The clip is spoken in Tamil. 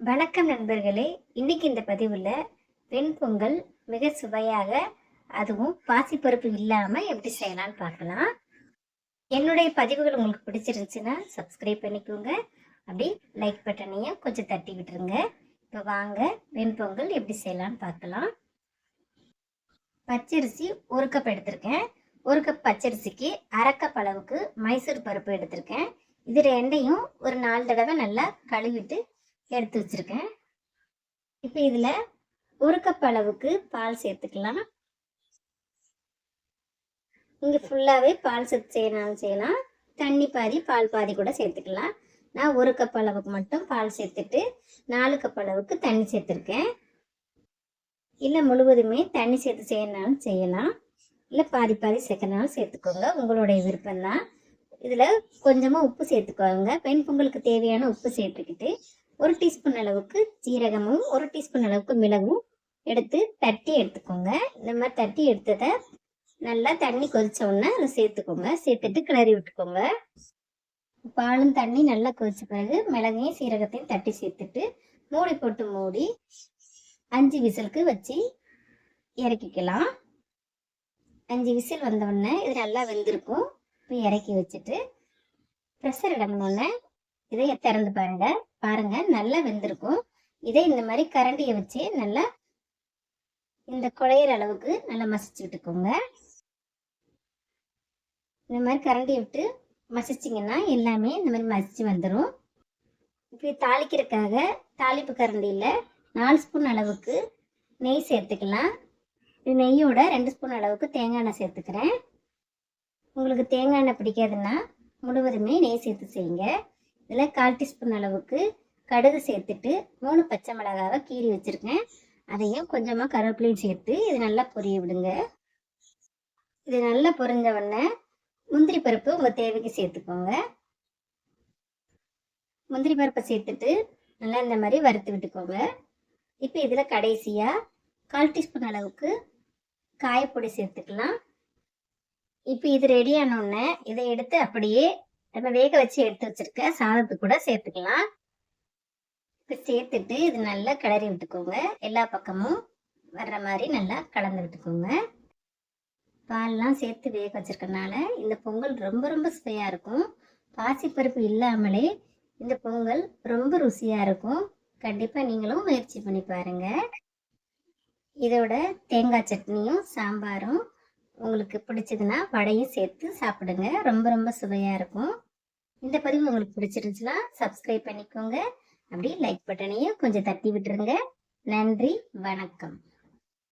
வணக்கம் நண்பர்களே. இன்னைக்கு இந்த பதிவில் வெண்பொங்கல் மிக சுவையாக அதுவும் பாசிப்பருப்பு இல்லாமல் எப்படி செய்யலாம்னு பார்க்கலாம். என்னுடைய பதிவுகள் உங்களுக்கு பிடிச்சிருந்துச்சுன்னா சப்ஸ்கிரைப் பண்ணிக்கோங்க. அப்படி லைக் பட்டனையும் கொஞ்சம் தட்டி விட்டுருங்க இப்போ வாங்க வெண்பொங்கல் எப்படி செய்யலாம்னு பார்க்கலாம். பச்சரிசி ஒரு கப் எடுத்திருக்கேன். ஒரு கப் பச்சரிசிக்கு அரை கப் அளவுக்கு மைசூர் பருப்பு எடுத்திருக்கேன். இது ரெண்டையும் ஒரு நாலு தடவை நல்லா கழுவிட்டு எடுத்து வச்சிருக்கேன். இப்போ இதில் ஒரு கப் அளவுக்கு பால் சேர்த்துக்கலாம். இங்கே ஃபுல்லாகவே பால் சேர்த்து செய்யணும் செய்யலாம். தண்ணி பாதி பால் பாதி கூட சேர்த்துக்கலாம். நான் ஒரு கப் அளவுக்கு மட்டும் பால் சேர்த்துட்டு நாலு கப் அளவுக்கு தண்ணி சேர்த்துருக்கேன். இல்லை முழுவதுமே தண்ணி சேர்த்து செய்யணும்னாலும் செய்யலாம். இல்லை பாதி பாதி சேர்க்கறனாலும் சேர்த்துக்கோங்க. உங்களுடைய விருப்பம்தான். இதில் கொஞ்சமாக உப்பு சேர்த்துக்கோங்க. பெண் பொங்கலுக்கு தேவையான உப்பு சேர்த்துக்கிட்டு ஒரு டீஸ்பூன் அளவுக்கு சீரகமும் ஒரு டீஸ்பூன் அளவுக்கு மிளகும் எடுத்து தட்டி எடுத்துக்கோங்க. இந்த மாதிரி தட்டி எடுத்ததை நல்லா தண்ணி கொதிச்ச உடனே அதை சேர்த்துக்கோங்க. சேர்த்துட்டு கிளறி விட்டுக்கோங்க. பாலும் தண்ணி நல்லா கொதிச்ச பிறகு மிளகையும் சீரகத்தையும் தட்டி சேர்த்துட்டு மூடி போட்டு மூடி அஞ்சு விசிலுக்கு வச்சு இறக்கிக்கலாம். அஞ்சு விசில் வந்த உடனே இது நல்லா வெந்திருக்கும். இப்போ இறக்கி வச்சுட்டு ப்ரெஷர் இடணுன்னே இதை திறந்து பாருங்கள் பாருங்க நல்லா வெந்திருக்கும். இதை இந்த மாதிரி கரண்டியை வச்சு நல்லா இந்த குழையிற அளவுக்கு நல்லா மசிச்சு விட்டுக்கோங்க. இந்த மாதிரி கரண்டியை விட்டு மசிச்சிங்கன்னா எல்லாமே இந்த மாதிரி மசிச்சு வந்துடும் இப்போ தாளிக்கிறதுக்காக தாளிப்பு கரண்டியில் நாலு ஸ்பூன் அளவுக்கு நெய் சேர்த்துக்கலாம். இது நெய்யோட ரெண்டு ஸ்பூன் அளவுக்கு தேங்காய் எண்ணெய் சேர்த்துக்கிறேன். உங்களுக்கு தேங்காய் எண்ணெய் பிடிக்காதுன்னா முழுவதுமே நெய் சேர்த்து செய்யுங்க. இதில் கால் டீஸ்பூன் அளவுக்கு கடுகு சேர்த்துட்டு மூணு பச்சை மிளகாவை கீறி வச்சுருக்கேன். அதையும் கொஞ்சமாக கருவேப்பிலையும் சேர்த்து இது நல்லா பொரிய விடுங்க. இது நல்லா பொரிஞ்ச உடனே முந்திரி பருப்பு உங்கள் தேவைக்கு சேர்த்துக்கோங்க. முந்திரி பருப்பை சேர்த்துட்டு நல்லா இந்த மாதிரி வறுத்து விட்டுக்கோங்க. இப்போ இதில் கடைசியாக கால் டீஸ்பூன் அளவுக்கு காயப்பொடி சேர்த்துக்கலாம். இப்போ இது ரெடி ஆனோடனே இதை எடுத்து அப்படியே நம்ம வேக வச்சு எடுத்து வச்சிருக்க சாதத்துக்கு கூட சேர்த்துக்கலாம். இப்போ சேர்த்துட்டு இது நல்லா கிளறி விட்டுக்கோங்க. எல்லா பக்கமும் வர்ற மாதிரி நல்லா கலந்து விட்டுக்கோங்க. பால்லாம் சேர்த்து வேக வச்சிருக்கனால இந்த பொங்கல் ரொம்ப ரொம்ப சுவையாக இருக்கும். பாசிப்பருப்பு இல்லாமலே இந்த பொங்கல் ரொம்ப ருசியாக இருக்கும். கண்டிப்பாக நீங்களும் முயற்சி பண்ணி பாருங்க. இதோட தேங்காய் சட்னியும் சாம்பாரும் உங்களுக்கு பிடிச்சதுன்னா வடையும் சேர்த்து சாப்பிடுங்க. ரொம்ப ரொம்ப சுவையாக இருக்கும். இந்த பதிவு உங்களுக்கு பிடிச்சிருந்துச்சுன்னா சப்ஸ்கிரைப் பண்ணிக்கோங்க. அப்படியே லைக் பட்டனையும் கொஞ்சம் தட்டி விட்டுருங்க. நன்றி வணக்கம்.